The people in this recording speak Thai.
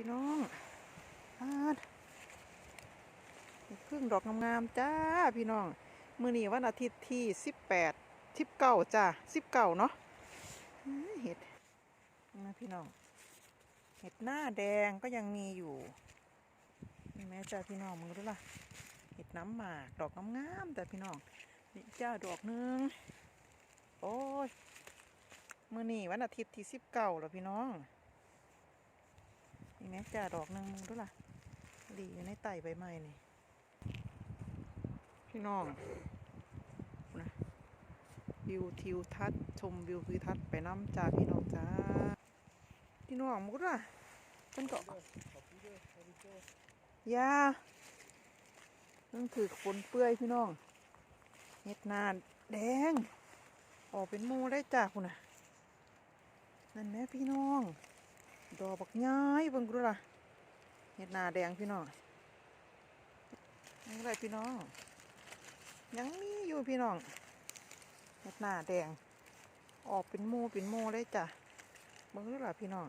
พี่น้องพึ่งดอกงามๆจ้าพี่น้อง มื้อนี้วันอาทิตย์ที่สิบแปดสิบเก้าจ้าสิบเก้าเนาะเห็ดนะพี่น้อง เห็ดหน้าแดงก็ยังมีอยู่นี่แม่จ้าพี่น้องมึงรู้ล่ะ เห็ดน้ำหมากดอกงามๆแต่พี่น้องนี่จ้าดอกหนึงโอ้ยมื้อนี้วันอาทิตย์ที่สิบเก้าแล้วพี่น้อง นี่แม่จ้าดอกนึงมึงรู้ล่ะดีอยู่ในไต่ใบไม้นี่ พี่น้องนะวิวทิวทัศน์ชมวิวทิวทัศน์ไปน้ำจ้าพี่น้องจ้าพี่น้องมึงรู้ล่ะมันเก็ยานั่นคือฝนเปื้อยพี่น้องเห็ดนานแดง ออกเป็นมูได้จ้าคุณน่ะ นั่นแม่พี่น้อง ดอกบักย้ายเบิ่งดูล่ะเห็ดหนาแดงพี่น้องยังไรพี่น้อง ยังมีอยู่พี่น้องเห็ดหนาแดง ออกเป็นโมเป็นโมูได้จ้ะเบิ่งดูล่ะพี่น้อง